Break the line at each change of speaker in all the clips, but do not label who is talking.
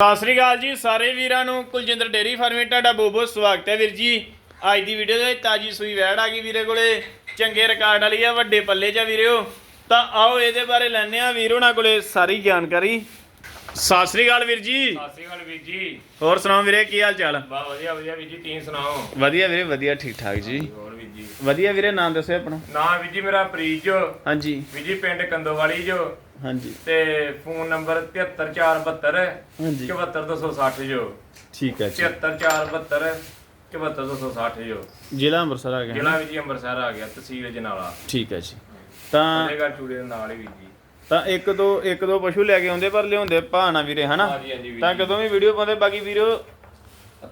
ਸਤਿ ਸ੍ਰੀ ਅਕਾਲ ਜੀ ਸਾਰੇ ਵੀਰਾਂ ਨੂੰ ਕੁਲਜਿੰਦਰ ਡੇਰੀ ਫਾਰਮੇ ਤੁਹਾਡਾ ਬਹੁਤ ਬਹੁਤ ਸਵਾਗਤ ਹੈ ਵੀਰ ਜੀ। ਅੱਜ ਦੀ ਵੀਡੀਓ ਦੇ ਵਿੱਚ ਤਾਜੀ ਸੂਈ ਵੈੜ ਆ ਗਈ ਵੀਰੇ ਕੋਲੇ। ਚੰਗੇ ਰਿਕਾਰਡ ਵਾਲੀ ਆ ਵੱਡੇ ਪੱਲੇ 'ਚ ਵੀਰਿਓ। ਤਾਂ ਆਓ ਇਹਦੇ ਬਾਰੇ ਲੈਣੇ ਆ ਵੀਰ ਉਹਨਾਂ ਕੋਲੇ ਸਾਰੀ ਜਾਣਕਾਰੀ। ਸਤਿ ਸ੍ਰੀ ਅਕਾਲ ਵੀਰ ਜੀ।
ਸਤਿ ਸ਼੍ਰੀ ਅਕਾਲ ਵੀਰ ਜੀ।
ਹੋਰ ਸੁਣਾਓ ਵੀਰੇ ਕੀ ਹਾਲ ਚਾਲ?
ਬਾ ਵਧੀਆ ਵਧੀਆ ਵੀਰ ਜੀ ਤੁਸੀਂ ਸੁਣਾਓ?
ਵਧੀਆ ਵੀਰੇ ਵਧੀਆ ਠੀਕ ਠਾਕ ਜੀ।
ਹੋਰ ਵੀਰ ਜੀ।
ਵਧੀਆ ਵੀਰੇ ਨਾਮ ਦੱਸਿਓ ਆਪਣਾ।
ਨਾ ਵੀਰ ਜੀ ਮੇਰਾ ਪ੍ਰੀਤ ਜੋ।
ਹਾਂਜੀ।
ਵੀਰ ਜੀ ਪਿੰਡ ਕੰਦੋਵਾਲੀ ਜੋ।
ਹਾਂਜੀ।
ਤੇ ਫੋਨ ਨੰਬਰ 73472
ਹਾਂਜੀ।
74260 ਜੋ।
ਠੀਕ ਹੈ ਜੀ।
73472 74260 ਜੋ।
ਜ਼ਿਲ੍ਹਾ ਅੰਮ੍ਰਿਤਸਰ ਆ ਗਿਆ
ਜ਼ਿਲ੍ਹਾ ਵੀਰ ਜੀ ਅੰਮ੍ਰਿਤਸਰ ਆ ਗਿਆ ਤਹਿਸੀਲ ਜਨਾਲਾ।
ਠੀਕ ਹੈ ਜੀ। ਤਾਂ
ਉਹਦੇ ਚੂੜੇ ਦੇ ਨਾਲ ਹੀ ਵੀਰ ਜੀ।
ਤਾਂ ਇੱਕ ਦੋ ਇੱਕ ਦੋ ਪਸ਼ੂ ਲੈ ਕੇ ਆਉਂਦੇ ਪਰ ਲਿਆਉਂਦੇ ਭਾਣਾ ਵੀਰੇ ਹਨਾ?
ਹਾਂਜੀ ਹਾਂਜੀ ਵੀਰ
ਤਾਂ
ਜੀ।
ਕਦੋਂ ਵੀ ਵੀਡੀਓ ਪਾਉਂਦੇ ਬਾਕੀ ਵੀਡੀਓ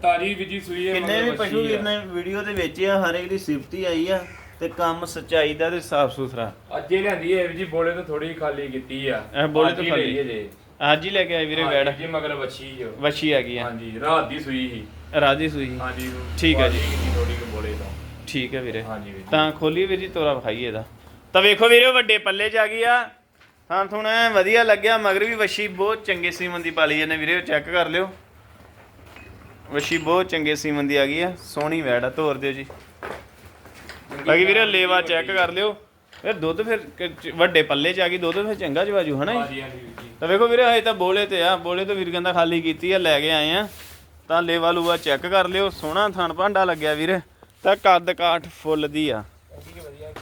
ਤਾਜੀ ਵੀਰ ਜੀ ਸੂਈ ਹੈ
ਕਿੰਨੇ ਵੀ
ਮਗਰ
ਪਸ਼ੂ ਵੀਰ। ਨੇ ਵੀਡੀਓ ਦੇ ਵਿੱਚ ਆ ਹਰ ਇੱਕ ਦੀ ਸਿਫਤੀ ਆਈ ਆ। ਤੇ ਕੰਮ ਸੱਚਾਈ ਦਾ ਤੇ ਸਾਫ਼ ਸੁਥਰਾ।
ਅੱਜੇ ਹੈ ਵੀਰ ਜੀ ਬੋਲੇ ਤੋਂ ਥੋੜੀ ਖਾਲੀ ਕੀਤੀ ਆ।
ਇਹ ਬੋਲੇ
ਅੱਜ
ਤੋਂ
ਹੀ
ਖਾਲੀ।
ਲਈ ਹੈ ਜੇ।
ਅੱਜ ਹੀ ਲੈ ਕੇ ਆਏ ਵੀਰੇ
ਹਾਂ,
ਵੈੜ
ਜੀ ਮਗਰ ਵੱਛੀ ਜੋ
ਵਛੀ ਆ ਗਈ ਆ।
ਹਾਂਜੀ ਰਾਤ ਦੀ ਸੂਈ ਸੀ।
ਰਾਜੀ ਸੂਈ
ਹਾਂਜੀ
ਠੀਕ ਹੈ ਜੀ।
ਥੋੜੀ ਕੁ ਬੋਲੇ ਤੋਂ।
ਠੀਕ ਹੈ ਵੀਰੇ।
ਹਾਂਜੀ ਵੀਰ। ਜੀ।
ਤਾਂ ਖੋਲੀ ਵੀਰ ਜੀ ਤੋਰਾ ਵਿਖਾਈਏ ਇਹਦਾ। ਤਾਂ ਵੇਖੋ ਵੀਰੇ ਵੱਡੇ ਪੱਲੇ ਚ ਆ ਗਈ ਆ। ਹਾਂ ਤੁਹਾਨੂੰ ਐਂ ਵਧੀਆ ਲੱਗਿਆ ਮਗਰ ਵੀ ਵਛੀ ਬਹੁਤ ਚੰਗੇ ਸੀਮਨ ਦੀ ਪਾਲੀ ਇਹਨੇ ਵੀਰੇ ਚੈੱਕ ਕਰ ਲਿਓ। ਵਛੀ ਬਹੁਤ ਚੰਗੇ ਸੀਮਨ ਦੀ ਆ ਗਈ ਆ ਸੋਹਣੀ ਵੈੜ ਆ ਤੋਰ ਦਿਓ ਜੀ। ਬਾਕੀ ਵੀਰੇ ਲੇਵਾ ਚੈੱਕ ਕਰ ਲਿਓ। ਫਿਰ ਦੁੱਧ ਫਿਰ ਕ- ਵੱਡੇ ਪੱਲੇ ਚ ਆ ਗਈ ਦੁੱਧ ਫਿਰ ਚੰਗਾ ਜਵਾਜੂ ਹਨਾ ਜੀ?
ਹਾਂਜੀ ਹਾਂਜੀ ਵੀਰ ਜੀ।
ਤਾਂ ਵੇਖੋ ਵੀਰੇ ਹਜੇ ਤਾਂ ਬੋਲੇ ਤੇ ਆ ਬੋਲੇ ਤੋਂ ਵੀਰ ਕਹਿੰਦਾ ਖਾਲੀ ਕੀਤੀ ਆ ਲੈ ਕੇ ਆਏ ਆ। ਤਾਂ ਲੇਵਾ ਲੂਆ ਚੈੱਕ ਕਰ ਲਿਓ ਸੋਹਣਾ ਥਣ ਭਾਂਡਾ ਲੱਗਿਆ ਵੀਰੇ। ਤਾਂ ਕੱਦ ਕਾਠ ਫੁੱਲ ਦੀ ਆ।
ਵਧੀਆ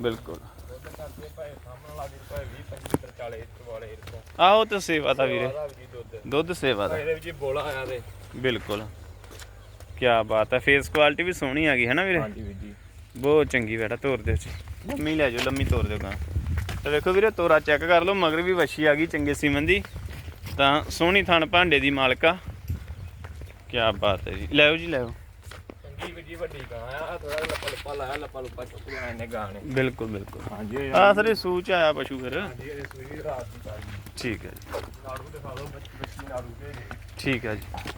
ਬਿਲਕੁਲ।
ਦੁੱਧ ਕਰਦੇ ਭਾਵੇਂ ਸਾਹਮਣੇ ਲਾ ਦੇ ਭਾਵੇਂ 20 25 ਲੀਟਰ 40 ਵਾਲੇ ਇਰਕੋ
ਆਹੋ ਤੇ ਸੇਵਾ ਤਾਂ ਵੀਰੇ।
ਆਦਾ ਵੀ ਦੁੱਧ।
ਦੁੱਧ ਸੇਵਾ ਦਾ
ਇਹਦੇ ਵਿੱਚ ਹੀ ਬੋਲਾ ਆਇਆ ਤੇ।
ਬਿਲਕੁਲ। ਕੀ ਬਾਤ ਹੈ ਫੇਸ ਕੁਆਲਿਟੀ ਵੀ ਸੋਹਣੀ ਆ ਗਈ ਹੈ ਨਾ ਵੀਰੇ?
ਹਾਂਜੀ ਵੀਰ ਜੀ।
ਬਹੁਤ ਚੰਗੀ ਬੇਟਾ ਤੋਰ ਦੇ ਚ ਲੰਮੀ ਲੈ ਜਾਓ ਲੰਮੀ ਤੋਰ ਦਿਓ ਗਾ। ਤਾਂ ਵੇਖੋ ਵੀਰੇ ਤੋਰਾ ਚੈੱਕ ਕਰ ਲਓ ਮਗਰ ਵੀ ਵੱਛੀ ਆ ਗਈ ਚੰਗੇ ਸੀਮਨ ਦੀ। ਤਾਂ ਸੋਹਣੀ ਥਣ ਭਾਂਡੇ ਦੀ ਮਾਲਕਾ ਕੀ ਬਾਤ ਹੈ ਜੀ। ਲੈਓ ਜੀ ਲੈਓ
ਚੰਗੀ ਵੀਰ ਜੀ ਵੱਡੀ ਗਾਂ ਆ ਥੋੜਾ ਲੱਪਾ ਲੱਪਾ ਲਾਇਆ ਲੱਪਾ ਲੱਪਾ ਚੁੱਕ ਲਿਆ ਇਹਨੇ ਗਾਂ ਨੇ।
ਬਿਲਕੁਲ ਬਿਲਕੁਲ।
ਹਾਂਜੀ
ਆ ਸਰੇ ਸੂਚ ਆਇਆ ਪਸ਼ੂ ਫਿਰ।
ਹਾਂਜੀ ਇਹ ਸੂਈ ਰਾਤ ਦੀ ਤਾਜੀ।
ਠੀਕ ਹੈ ਜੀ।
ਨਾੜੂ ਦਿਖਾ ਦਿਓ ਬੱਚੀ ਨਾੜੂ ਤੇ।
ਠੀਕ ਹੈ ਜੀ।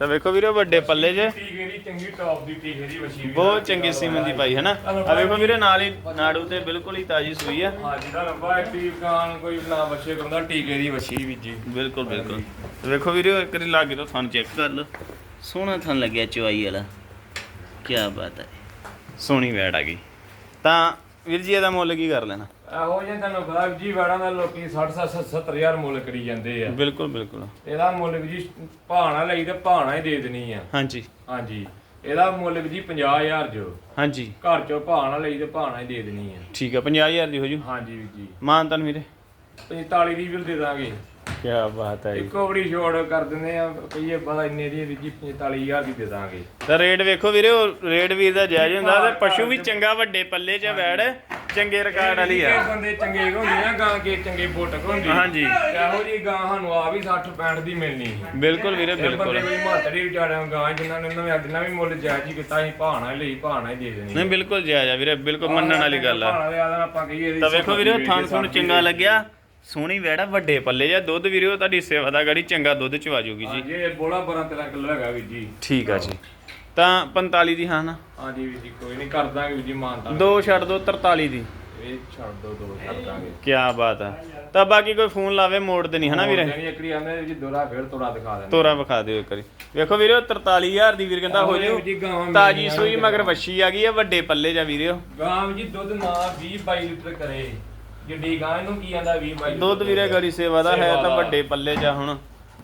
ਤਾਂ ਵੇਖੋ ਵੀਰੇ ਵੱਡੇ ਪੱਲੇ 'ਚ
ਟੀਕੇ ਦੀ ਚੰਗੀ ਟੌਪ ਦੀ ਟੀਕੇ ਦੀ ਵਸ਼ੀ ਵੀ
ਬਹੁਤ ਚੰਗੀ ਸੀਮਨ ਦੀ ਪਾਈ ਹੈ ਨਾ ਆ ਵੇਖੋ ਵੀਰੇ ਨਾਲ ਹੀ ਨਾੜੂ ਤੇ ਬਿਲਕੁਲ ਹੀ ਤਾਜੀ ਸੂਈ ਆ।
ਹਾਂਜੀ ਦਾ ਲੰਬਾ ਐਕਟਿਵ ਗਾਂ ਕੋਈ ਨਾ ਬੱਚੇ ਕਰਦਾ ਟੀਕੇ ਦੀ ਵਸ਼ੀ ਵੀ ਜੀ।
ਬਿਲਕੁਲ ਬਿਲਕੁਲ। ਵੇਖੋ ਵੀਰੇ ਇੱਕ ਵਾਰੀ ਲਾਗੇ ਤੋਂ ਥਣ ਚੈੱਕ ਕਰ ਲਓ। ਸੋਹਣਾ ਥਣ ਲੱਗਿਆ ਚੁਆਈ ਵਾਲਾ। ਕੀ ਬਾਤ ਹੈ। ਸੋਹਣੀ ਵੈੜ ਆ ਗਈ। ਤਾਂ ਵੀਰ ਜੀ ਇਹਦਾ ਮੁੱਲ ਕੀ ਕਰ ਲੈਣਾ?
ਇਹੋ ਜਿਹੇ ਤੁਹਾਨੂੰ ਪਤਾ ਵੀ ਜੀ ਵਾੜਾਂ ਦਾ ਲੋਕੀ 60 70 70000 ਮੁੱਲ ਕਰੀ ਜਾਂਦੇ ਆ।
ਬਿਲਕੁਲ ਬਿਲਕੁਲ।
ਇਹਦਾ ਮੁੱਲ ਵੀ ਜੀ ਭਾਣਾ ਲਈ ਤੇ ਭਾਣਾ ਹੀ ਦੇ ਦੇਣੀ ਆ।
ਹਾਂਜੀ।
ਹਾਂਜੀ। ਇਹਦਾ ਮੁੱਲ ਵੀ ਜੀ 50000 ਜੋ।
ਹਾਂਜੀ।
ਘਰ ਚੋਂ ਭਾਣਾ ਲਈ ਤੇ ਭਾਣਾ ਹੀ ਦੇ ਦੇਣੀ ਆ।
ਠੀਕ ਹੈ 50000 ਦੀ ਹੋ ਜੂ।
ਹਾਂਜੀ ਵੀਰ ਜੀ।
ਮਾਨਤਨ ਵੀਰੇ।
45 ਦੀ ਵੀ ਦੇ ਦਾਂਗੇ।
ਕੀ ਬਾਤ ਹੈ ਜੀ।
ਇੱਕੋ ਵਾਰੀ ਛੋੜ ਕਰ ਦਿੰਦੇ ਆ ਕਹੀਏ ਬੜਾ ਇੰਨੇ ਦੀ ਵੀਰ ਜੀ 45000 ਦੀ ਦੇ ਦਾਂਗੇ।
ਤਾਂ ਰੇਟ ਵੇਖੋ ਵੀਰੇ ਉਹ ਰੇਟ ਵੀਰ ਦਾ ਜਾਇਜ਼ ਹੁੰਦਾ ਤੇ ਪਸ਼ੂ ਵੀ ਚੰਗਾ ਵੱਡੇ ਪੱਲੇ 'ਚ ਵੈੜ। ਚੰਗੇ ਰਿਕਾਰਡ ਵਾਲੀ ਆ।
ਇਹ ਬੰਦੇ ਚੰਗੇ ਹੁੰਦੇ ਆ ਗਾਂ ਕੇ ਚੰਗੇ ਬੋਟਕ ਹੁੰਦੀ
ਹਾਂਜੀ।
ਇਹੋ ਜੀ ਗਾਂ ਸਾਨੂੰ ਆ ਵੀ 60 65 ਦੀ ਮਿਲਣੀ ਸੀ।
ਬਿਲਕੁਲ ਵੀਰੇ
ਇਹ
ਬਿਲਕੁਲ।
ਬੰਦੇ ਵੀ ਮਾਤੜੀ ਵਿਚਾਰਿਆਂ ਗਾਂ ਜਿਨ੍ਹਾਂ ਨੇ ਉਹਨਾਂ ਨੇ ਵੀ ਮੁੱਲ ਜਾਇਜ਼ ਹੀ ਕੀਤਾ ਸੀ ਭਾਣਾ ਲਈ ਭਾਣਾ ਹੀ ਦੇ ਦੇਣੀ
ਨਹੀਂ ਬਿਲਕੁਲ ਜਾਇਜ਼ ਆ ਵੀਰੇ ਬਿਲਕੁਲ ਮੰਨਣ ਵਾਲੀ ਗੱਲ ਆ।
ਭਾਣਾ ਦੇ ਆਦਨ ਆਪਾਂ ਕਹੀਏ ਇਹਦੀ
ਤਾਂ ਵੇਖੋ ਵੀਰੇ ਉਹ ਥੁਣ
ਸਬਜ਼ੀ
ਚੰਗਾ ਲੱਗਿਆ ਸੋਹਣੀ ਵੈੜਾ ਵੱਡੇ ਪੱਲੇ ਜਾਂ ਦੁੱਧ ਵੀਰੇ ਉਹ ਤੁਹਾਡੀ ਸੇਵਾ ਦਾ ਗੜੀ ਚੰਗਾ ਦੁੱਧ ਚਵਾ ਜੂਗੀ ਜੀ।
ਹਾਂਜੀ ਇਹ ਬੋਲਾ 12 13 ਕਿਲੋ ਹੈਗਾ ਵੀਰ ਜੀ।
ਠੀਕ ਆ ਜੀ। ਤਾਂ 45 ਦੀ ਹਾਂ ਨਾ।
ਹਾਂਜੀ ਵੀਰ ਜੀ ਕੋਈ ਨਹੀਂ ਕਰ ਦਾਂਗੇ ਵੀਰ ਜੀ ਮਾਨਤਾ
ਦੋ ਛੱਡ ਦੋ 43 ਦੀ।
ਇਹ ਛੱਡ ਦੋ ਦੋ ਕਰ ਦਾਂਗੇ।
ਕੀ ਬਾਤ ਆ। ਤਾਂ ਬਾਕੀ ਕੋਈ ਫੋਨ ਲਾਵੇ ਮੋੜ ਤੇ ਨਹੀਂ ਹਨਾ ਵੀਰੇ?
ਜਾਨੀ ਇਕੜੀ ਆਂਦੇ ਜੀ ਦੋਰਾ ਫੇਰ ਤੋੜਾ ਦਿਖਾ ਦਿੰਦੇ।
ਤੋਰਾ ਵਿਖਾ ਦਿਓ ਇੱਕ ਵਾਰੀ। ਵੇਖੋ ਵੀਰੇ ਉਹ 43000 ਦੀ ਵੀਰ ਕਹਿੰਦਾ ਹੋ
ਜੀ,
ਤਾਜੀ ਸੂਈ
ਨੇ
ਮਗਰ ਵੱਛੀ ਆ ਗਈ ਆ ਵੱਡੇ ਪੱਲੇ ਜਾਂ ਵੀਰੇ ਉਹ।
ਗਾਂ ਜੀ ਦੁੱਧ ਨਾ 20 22 ਲੀਟਰ ਕਰੇ। ਜਿੱਡੀ ਗਾਂ ਇਹਨੂੰ ਕੀ ਆਂਦਾ 20 22
ਦੁੱਧ ਵੀਰੇ ਗੜੀ ਸੇਵਾ ਦਾ ਹੈ ਤਾਂ। ਵੱਡੇ ਪੱਲੇ ਜਾ ਹੁਣ।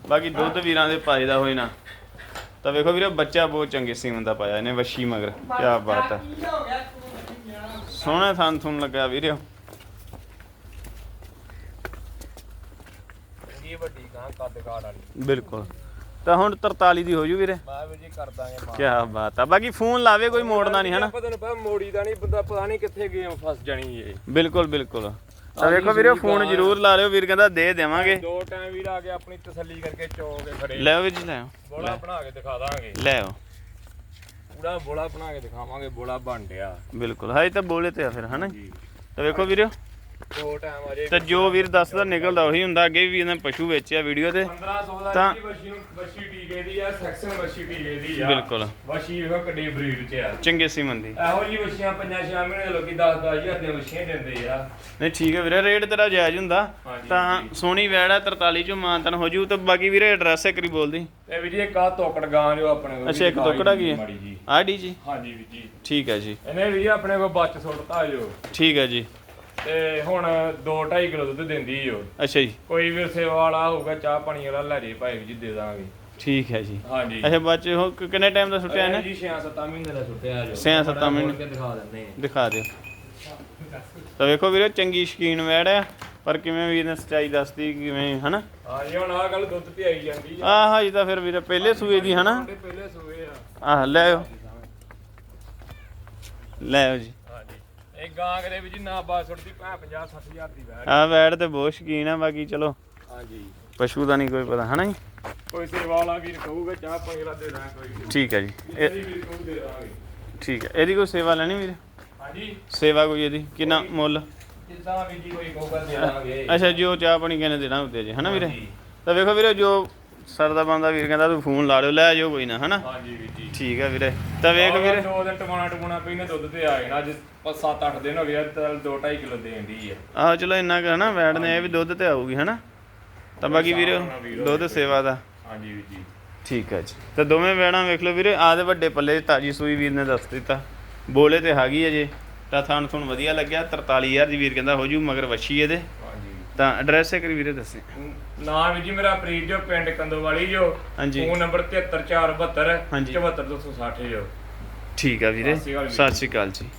ਬਾਕੀ ਦੁੱਧ ਵੀਰਾਂ ਦੇ ਪਾਏ ਦਾ ਹੋਏ ਨਾ। ਤਾਂ ਵੇਖੋ ਵੀਰੇ ਬੱਚਾ ਬਹੁਤ ਚੰਗੇ ਸੀਮਨ ਦਾ ਪਾਇਆ ਇਹਨੇ ਵੱਛੀ ਮਗਰ। ਕੀ ਬਾਤ ਹੈ ਸੋਹਣਾ ਥਣ ਥੁਣ ਲੱਗਾ ਵੀਰੇ
ਜੀ ਵੱਡੀ ਗਾਂ ਕੱਦ ਕਾੜ ਵਾਲੀ।
ਬਿਲਕੁਲ। ਤਾਂ ਹੁਣ 43 ਦੀ ਹੋ ਜੂ ਵੀਰੇ।
ਮੈਂ ਵੀ ਜੀ ਕਰ ਦਾਂਗੇ ਮਾਂ
ਕੀ ਬਾਤ ਆ। ਬਾਕੀ ਫੋਨ ਲਾਵੇ ਕੋਈ ਮੋੜਨਾ ਨਹੀਂ ਹਨਾ?
ਪਤਾ ਨਹੀਂ ਪਤਾ ਮੋੜੀ ਦਾ ਨਹੀਂ ਬੰਦਾ ਪਤਾ ਨਹੀਂ ਕਿੱਥੇ ਗੇਮ ਫਸ ਜਾਣੀ ਏ।
ਬਿਲਕੁਲ ਬਿਲਕੁਲ। ਤਾਂ ਵੇਖੋ ਵੀਰੇ ਫੋਨ ਜ਼ਰੂਰ ਲਾ ਲਿਓ ਵੀਰ ਕਹਿੰਦਾ ਦੇ ਦੇਵਾਂਗੇ।
ਦੋ ਟਾਈਮ ਵੀਰ ਆ ਕੇ ਆਪਣੀ ਤਸੱਲੀ ਕਰਕੇ ਚੋ ਕੇ ਖੜੇ।
ਲੈ ਵੀਰ ਜੀ ਲੈ
ਬੋਲਾ ਬਣਾ ਕੇ ਦਿਖਾ ਦਾਂਗੇ।
ਲੈ ਆਓ।
ਪੂਰਾ ਬੋਲਾ ਬਣਾ ਕੇ ਦਿਖਾਵਾਂਗੇ ਬੋਲਾ ਬਣ ਡਿਆ
ਬਿਲਕੁਲ ਹਾਈ ਤਾਂ ਬੋਲੇ ਤੇ ਆ ਫਿਰ ਹਨਾ
ਜੀ?
ਤਾਂ ਵੇਖੋ ਵੀਰੇ।
ਦੋ ਟਾਈਮ ਅਜੇ
ਤੇ ਜੋ ਵੀਰ ਦੱਸਦਾ ਨਿਕਲਦਾ ਉਹੀ ਹੁੰਦਾ ਅੱਗੇ ਵੀ ਇਹਨੇ ਪਸ਼ੂ ਵੇਚਿਆ ਵੀਡੀਓ ਤੇ।
15 16
ਤਾਂ-
ਦੀ ਵਸ਼ੀ ਨੂੰ ਵਸ਼ੀ ਟੀਕੇ ਦੀ ਆ ਸੈਕਸ਼ਨ ਵਸ਼ੀ ਟੀਕੇ ਦੀ ਆ।
ਬਿਲਕੁਲ।
ਵਸ਼ੀ ਵੇਖੋ ਕਿੱਡੀ ਬਰੀਡ ਚ ਆ।
ਚੰਗੇ ਸੀਮਨ ਦੀ।
ਇਹੋ ਜੀ ਪੰਜਾਂ ਛੇ ਮਹੀਨੇ ਦੇ ਲੋਕੀ 10 10 ਹਜ਼ਾਰ ਦੀਆਂ ਦਿੰਦੇ ਆ।
ਨਹੀਂ ਠੀਕ ਹੈ ਵੀਰੇ ਰੇਟ ਤੇਰਾ ਜਾਇਜ਼ ਹੁੰਦਾ। ਤਾਂ। ਸੋਹਣੀ ਵੈੜ ਹੈ 43 ਚੋਂ ਮਾਨਤਨ ਹੋ ਜੂ ਤੇ ਬਾਕੀ ਵੀਰੇ ਐਡਰੈਸ ਇੱਕ ਵਾਰੀ ਬੋਲ ਦੀ
ਇਹ ਵੀ ਜੀ ਇੱਕ ਆ ਤੋਕੜ ਗਾਂ ਜੋ ਆਪਣੇ ਕੋਲ
ਅੱਛਾ, ਇੱਕ ਤੋਕੜ ਹੈਗੀ ਹੈ?
ਮਾੜੀ ਜੀ। ਹਾਂਜੀ ਵੀ ਜੀ।
ਠੀਕ ਹੈ ਜੀ।
ਇਹਨੇ ਵੀ ਆਪਣੇ ਕੋਲ ਬੱਚ ਸੁੱਟਤਾ ਜੋ।
ਠੀਕ ਹੈ ਜੀ।
ਤੇ ਹੁਣ 2.5 ਕਿਲੋ ਦੁੱਧ ਦਿੰਦੀ ਓ
ਅੱਛਾ ਜੀ।
ਕੋਈ ਵੀ ਸੇਵਾ ਵਾਲਾ ਹੋਊਗਾ ਚਾਹ ਪਾਣੀ ਵਾਲਾ ਲੈ ਜੇ ਭਾਈ ਜੀ ਦੇ ਦਾਂਗੇ।
ਠੀਕ ਹੈ ਜੀ।
ਹਾਂਜੀ।
ਅੱਛਾ ਬੱਚੇ ਹੋ ਕਿੰਨੇ ਟਾਈਮ ਦਾ ਸੁੱਟਿਆ ਇਹਨੇ?
ਜੀ 6-7 ਮਹੀਨੇ ਦਾ ਸੁੱਟਿਆ ਜੋ।
ਛੇ ਸੱਤ
ਬੜਾ
ਮਹੀਨੇ।
ਖੋਲ ਕੇ ਦਿਖਾ ਦਿੰਦੇ ਆ।
ਦਿਖਾ ਦਿਓ। ਤਾਂ ਵੇਖੋ ਵੀਰੇ ਚੰਗੀ ਸ਼ਕੀਨ ਵੈੜ ਹੈ ਪਰ ਕਿਵੇਂ ਵੀ ਇਹਨੇ ਸਚਾਈ ਦੱਸਦੀ ਕਿਵੇਂ ਹਨਾ?
ਹਾਂਜੀ ਹੁਣ ਆ ਗੱਲ ਦੁੱਧ ਤੇ ਆਈ ਜਾਂਦੀ ਆ।
ਆਹ ਜੀ ਤਾਂ ਫਿਰ ਵੀਰੇ ਪਹਿਲੇ ਸੂਏ ਦੀ ਹਨਾ?
ਪਹਿਲੇ ਸੂਏ ਆ।
ਆਹ ਲੈ ਆਓ। ਲੈ ਆਓ ਜੀ।
ਗਾਂ ਵੀ ਜੀ ਨਾ ਬਾਤ ਸੁੱਟਦੀ ਭੈ 50 60000 ਦੀ ਬੈਠ
ਆਹ ਵੈੜ ਤੇ ਬਹੁਤ ਸ਼ਕੀਨ ਆ ਬਾਕੀ ਚਲੋ।
ਹਾਂਜੀ।
ਪਸ਼ੂ ਦਾ ਨਹੀਂ ਕੋਈ ਪਤਾ ਹਨਾ ਜੀ?
ਕੋਈ ਸੇਵਾ ਵਾਲਾ ਵੀਰ ਕਹੂਗਾ ਚਾਹ ਪਾਣੀ ਵਾਲਾ ਦੇ ਦਾਂ ਕੋਈ।
ਠੀਕ ਹੈ ਜੀ। ਇਹ
ਇਹਦੀ ਵੀਰ ਕਹੂ ਦੇ ਦਾਂਗੇ।
ਠੀਕ ਹੈ ਇਹਦੀ ਕੋਈ ਸੇਵਾ ਲੈਣੀ ਵੀਰੇ?
ਹਾਂਜੀ।
ਸੇਵਾ ਕੋਈ ਇਹਦੀ? ਕਿੰਨਾ ਮੁੱਲ?
ਜਿੱਦਾਂ ਵੀ ਜੀ ਕੋਈ ਕਹੂਗਾ ਦੇ ਦਾਂਗੇ।
ਅੱਛਾ ਜੋ ਚਾਹ ਪਾਣੀ ਕਹਿੰਦੇ ਦੇਣਾ ਉੱਤੇ ਜੀ ਹਨਾ ਵੀਰੇ?
ਹਾਂਜੀ।
ਤਾਂ ਵੇਖੋ ਵੀਰੇ ਜੋ ਸਰਦਾ ਬੰਦਾ ਵੀਰ ਕਹਿੰਦਾ ਤੂੰ ਫੋਨ ਲਾ ਲਿਓ ਲੈ ਜਾਓ ਕੋਈ ਨਾ ਹਨਾ?
ਹਾਂਜੀ ਵੀਰ ਜੀ।
ਠੀਕ ਹੈ ਵੀਰੇ। ਤਾਂ ਵੇਖ ਵੀਰੇ।
ਦੋ ਦਿਨ ਟਮਾਣਾ ਟਮਾਣਾ ਪਈ ਨੇ ਦੁੱਧ ਤੇ ਆ ਜਾਣਾ ਅੱਜ 7-8 ਦਿਨ ਹੋ ਗਏ ਤਾਂ 2.5 ਕਿਲੋ ਦੇਣ ਦੀ ਆ।
ਆਹ ਚਲੋ ਇੰਨਾ ਕੁ ਹਨਾ ਵੈੜ ਨੇ ਇਹ ਵੀ ਦੁੱਧ ਤੇ ਆਊਗੀ ਹਨਾ? ਤਾਂ ਬਾਕੀ ਵੀਰੇ ਦੁੱਧ ਸੇਵਾ ਦਾ।
ਹਾਂਜੀ ਵੀਰ ਜੀ।
ਠੀਕ ਹੈ ਜੀ। ਤਾਂ ਦੋਵੇਂ ਵੈੜਾਂ ਵੇਖ ਲਓ ਵੀਰੇ ਆਹ ਦੇ ਵੱਡੇ ਪੱਲੇ ਤਾਜੀ ਸੂਈ ਵੀਰ ਨੇ ਦੱਸ ਦਿੱਤਾ। ਬੋਲੇ ਤੇ ਹੈਗੀ ਹੈ ਜੇ। ਤਾਂ ਤੁਹਾਨੂੰ ਵਧੀਆ ਲੱਗਿਆ 43000 ਦੀ ਵੀਰ ਕਹਿੰਦਾ ਹੋ ਜੂ ਮਗਰ ਵੱਛੀ ਇਹਦੇ। ਤਾਂ ਐਡਰੈਸ ਇੱਕ ਵਾਰੀ ਵੀਰੇ ਦੱਸੇ।
ਨਾਮ ਜੀ ਮੇਰਾ ਪ੍ਰੀਤ ਜੋ ਪਿੰਡ ਕੰਦੋਵਾਲੀ ਜੋ
ਹਾਂਜੀ।
ਫੋਨ ਨੰਬਰ 73472
ਹਾਂਜੀ।
74260 ਜੋ।
ਠੀਕ ਆ
ਵੀਰੇ।
ਸਤਿ ਸ਼੍ਰੀ ਅਕਾਲ ਜੀ।